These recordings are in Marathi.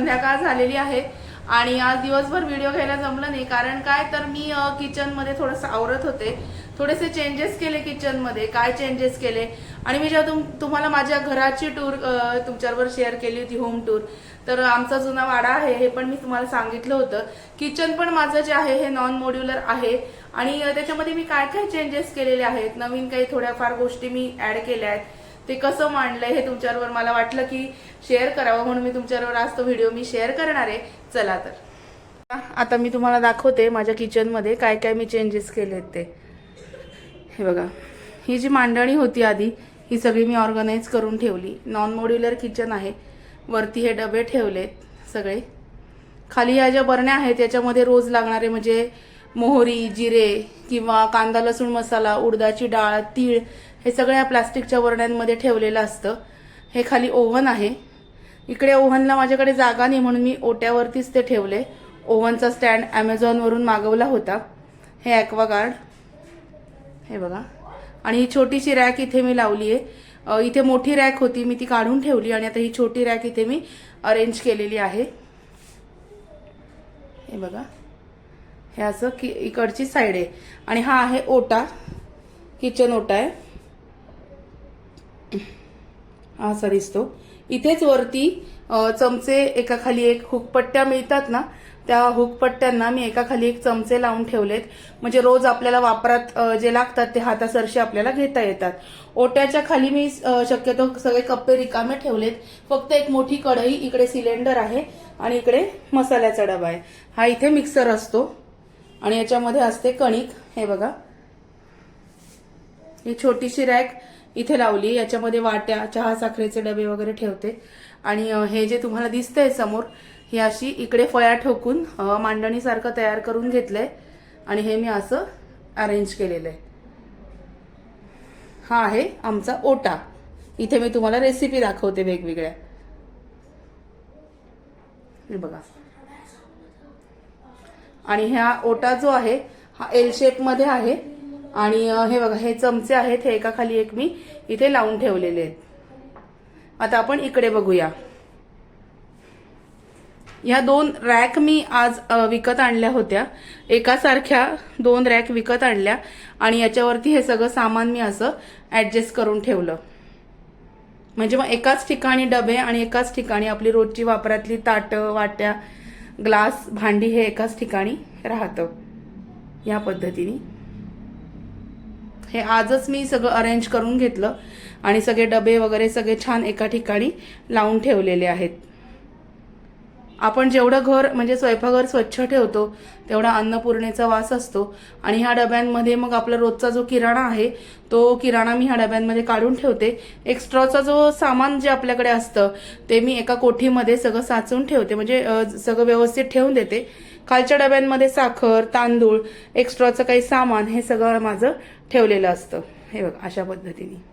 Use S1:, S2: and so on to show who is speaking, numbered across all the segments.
S1: संध्याकाळ झालेली आहे. आणि आज दिवसभर व्हिडिओ घ्यायला जमलं नाही. कारण काय? तर मी किचनमध्ये थोडंसं आवरत होते. थोडेसे चेंजेस केले किचनमध्ये काय चेंजेस केले? आणि मी जेव्हा तुम तुम्हाला माझ्या घराची टूर तुमच्याबरोबर शेअर केली होती होम टूर तर आमचा जुना वाडा आहे हे पण मी तुम्हाला सांगितलं होतं. किचन पण माझं जे आहे हे नॉन मॉड्युलर आहे. आणि त्याच्यामध्ये मी काय काय चेंजेस केलेले आहेत? नवीन काही थोड्याफार गोष्टी मी ऍड केल्या आहेत. ते कसं मांडलंय हे तुमच्यावर मला वाटलं की शेअर करावं म्हणून मी तुमच्यावर आज तो व्हिडिओ मी शेअर करणार आहे. चला तर. आता मी तुम्हाला दाखवते माझ्या किचनमध्ये काय काय मी चेंजेस केलेत ते. हे बघा. ही जी मांडणी होती आधी ही सगळी मी ऑर्गनाईज करून ठेवली. नॉन मॉड्युलर किचन आहे. वरती हे डबे ठेवलेत सगळे. खाली ह्या ज्या बरण्या आहेत याच्यामध्ये रोज लागणारे म्हणजे मोहरी जिरे किंवा कांदा लसूण मसाला उडदाची डाळ तीळ हे सगळ्या प्लास्टिकच्या वरण्यांमध्ये ठेवलेलं असतं. हे खाली ओव्हन आहे. इकडे ओव्हनला माझ्याकडे जागा नाही म्हणून मी ओट्यावरतीच ते ठेवले. ओव्हनचा स्टँड ॲमेझॉनवरून मागवला होता. हे ॲक्वागार्ड हे बघा. आणि ही छोटीशी रॅक इथे मी लावली आहे. इथे मोठी रॅक होती. मी ती काढून ठेवली आणि आता ही छोटी रॅक इथे मी अरेंज केलेली आहे. हे बघा. हे असं की इकडची साईड आहे. आणि हा आहे ओटा. किचन ओटा आहे. हा असा दिसतो. इथेच वरती चमचे एका खाली एक हुकपट्ट्या मिळतात ना त्या हुकपट्ट्यांना मी एका खाली एक चमचे लावून ठेवलेत. म्हणजे रोज आपल्याला वापरात जे लागतात ते हातासरशी आपल्याला घेता येतात. ओट्याच्या खाली मी शक्यतो सगळे कप्पे रिकामे ठेवलेत. फक्त एक मोठी कढई इकडे सिलेंडर आहे आणि इकडे मसाल्याचा डबा आहे. हा इथे मिक्सर असतो आणि याच्यामध्ये असते कणिक. हे बघा. ही छोटीशी रॅक. इथे लावली. याच्यामध्ये वाट्या चहा साखरेचे डबे वगैरे ठेवते. आणि हे जे तुम्हाला दिसतंय समोर ही अशी इकडे फळ्या ठोकून मांडणीसारखं तयार करून घेतलंय. आणि हे मी असं अरेंज केलेलं आहे हा आहे आमचा ओटा. इथे मी तुम्हाला रेसिपी दाखवते वेगवेगळ्या. हे बघा. आणि ह्या ओटा जो आहे हा एल शेपमध्ये आहे. आणि हे बघा हे चमचे आहेत हे एका खाली एक मी इथे लावून ठेवलेले आहेत. आता आपण इकडे बघूया. ह्या दोन रॅक मी आज विकत आणल्या होत्या. एकासारख्या दोन रॅक विकत आणल्या आणि याच्यावरती हे सगळं सामान मी असं ऍडजस्ट करून ठेवलं. म्हणजे मग एकाच ठिकाणी डबे आणि एकाच ठिकाणी आपली रोजची वापरातली ताटं वाट्या ग्लास भांडी हे एकाच ठिकाणी राहतं. या पद्धतीने. हे आजच मी सगळं अरेंज करून घेतलं आणि सगळे डबे वगैरे सगळे छान एका ठिकाणी लावून ठेवलेले आहेत. आपण जेवढं घर म्हणजे स्वयंपाकघर स्वच्छ ठेवतो तेवढा अन्नपूर्णेचा वास असतो. आणि ह्या डब्यांमध्ये मग आपला रोजचा जो किराणा आहे तो किराणा मी ह्या डब्यांमध्ये काढून ठेवते. एक्स्ट्राचा जो सामान जे आपल्याकडे असतं ते मी एका कोठीमध्ये सगळं साचून ठेवते. म्हणजे सगळं व्यवस्थित ठेवून देते. खालच्या डब्यांमध्ये साखर तांदूळ एक्स्ट्राचं काही सामान हे सगळं माझं ठेवलेलं असतं. हे बघ अशा पद्धतीने.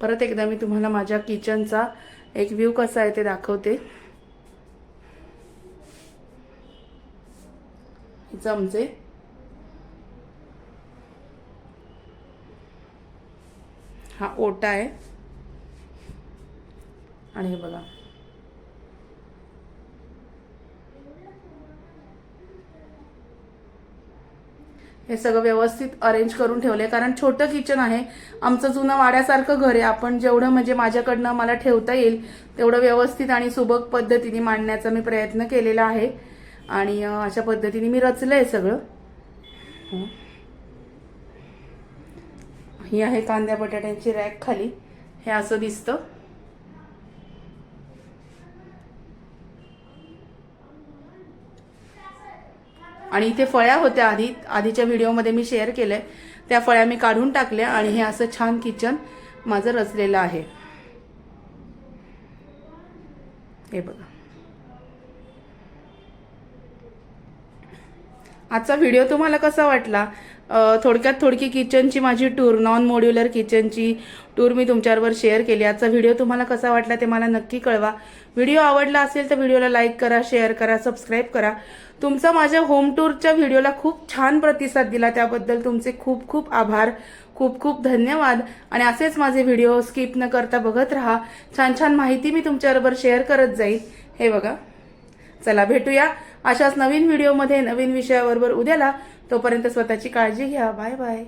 S1: परत एकदा मी तुम्हाला माझ्या किचनचा एक व्ह्यू कसा आहे ते दाखवते. चमचे. हा ओटा आहे. आणि हे बघा. हे सगळं व्यवस्थित अरेंज करून ठेवले कारण छोटं किचन आहे. आमचं जुनं वाड्यासारखं घर आहे. आपण जेवढं म्हणजे माझ्याकडनं मला ठेवता येईल तेवढं व्यवस्थित आणि सुबक पद्धतीने मांडण्याचा मी प्रयत्न केलेला आहे. आणि अशा पद्धतीने मी रचलं आहे सगळं ही आहे कांद्या बटाट्यांची रॅक खाली. हे असं दिसतं. आणि इथे फळ्या होत्या आधी आधीच्या व्हिडिओमध्ये मी शेअर केलंय. त्या फळ्या मी काढून टाकल्या आणि हे असं छान किचन माझं रचलेलं आहे. हे बघा. आजचा व्हिडिओ तुम्हाला कसा वाटला? थोडक्यात थोडकी किचनची माझी टूर नॉन मॉड्युलर किचनची टूर मी तुमच्याबरोबर शेअर केली. आजचा व्हिडिओ तुम्हाला कसा वाटला ते मला नक्की कळवा. व्हिडिओ आवडला असेल तर व्हिडिओला लाईक करा शेअर करा सबस्क्राईब करा. तुमचा माझ्या होम टूरच्या व्हिडिओला खूप छान प्रतिसाद दिला. त्याबद्दल तुमचे खूप खूप आभार. खूप खूप धन्यवाद. आणि असेच माझे व्हिडिओ स्किप न करता बघत राहा. छान छान माहिती मी तुमच्याबरोबर शेअर करत जाईल हे बघा. चला भेटूया अशाच नवीन व्हिडिओमध्ये नवीन विषयाबरोबर उद्याला. तोपर्यंत स्वतःची काळजी घ्या. Bye bye.